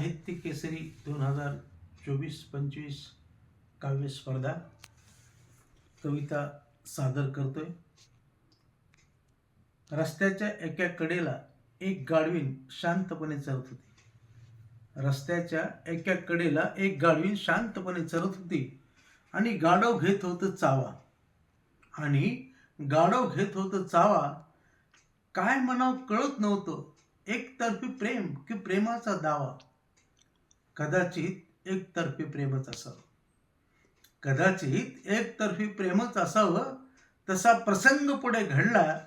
साहित्य केसरी दोन हजार चोवीस पंचवीस काव्य स्पर्धा. कविता सादर करतोय. रस्त्याच्या एका कडेला एक गाडवीन शांतपणे चरत होती. रस्त्याच्या एका कडेला एक गाडवीन शांतपणे चरत होती आणि गाढव घेत होतं चावा. आणि गाढव घेत होतं चावा काय म्हणावं कळत नव्हतं. एकतर्फी प्रेम की प्रेमाचा दावा. कदाचित एकतर्फी प्रेमच असावं. कदाचित एकतर्फी प्रेमच असावं तसा प्रसंग पुढे घडला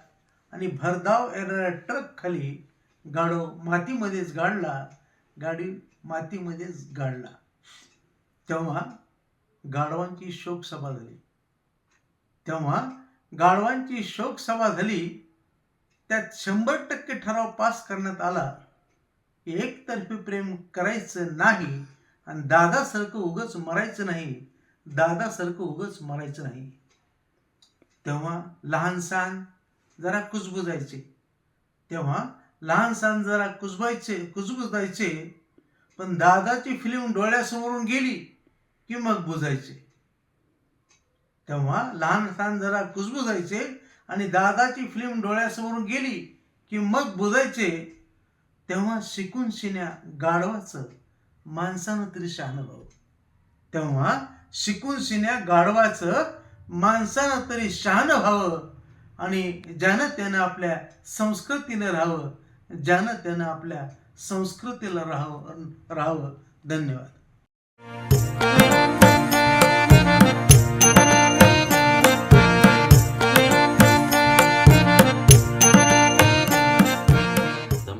आणि भरधाव येणाऱ्या ट्रक खाली गाडो मातीमध्येच गाडला गाडी मातीमध्येच गाडला. तेव्हा गाढवांची शोकसभा झाली. तेव्हा गाढवांची शोकसभा झाली त्यात शंभर टक्के ठराव पास करण्यात आला. एकतर्फी प्रेम करायचं नाही आणि दादासारखं उगच मरायचं नाही दादासारखं उगच मरायचं नाही. तेव्हा लहानसहान जरा कुजबुजायचे. तेव्हा लहान सहान जरा कुजबायचे कुजबुजायचे. पण दादाची फिल्म डोळ्यासमोरून गेली की मग बुजायचे. तेव्हा लहान सहान जरा कुजबुजायचे आणि दादाची फिल्म डोळ्यासमोरून गेली की मग बुजायचे. तेव्हा शिकून शिन्या गाढवाचं माणसानं तरी शहाणं व्हावं. तेव्हा शिकून शिन्या गाढवाचं माणसानं तरी शहाणं व्हावं आणि ज्यानं त्यानं आपल्या संस्कृतीनं राहावं ज्यानं त्यानं आपल्या संस्कृतीला राहावं राहावं. धन्यवाद.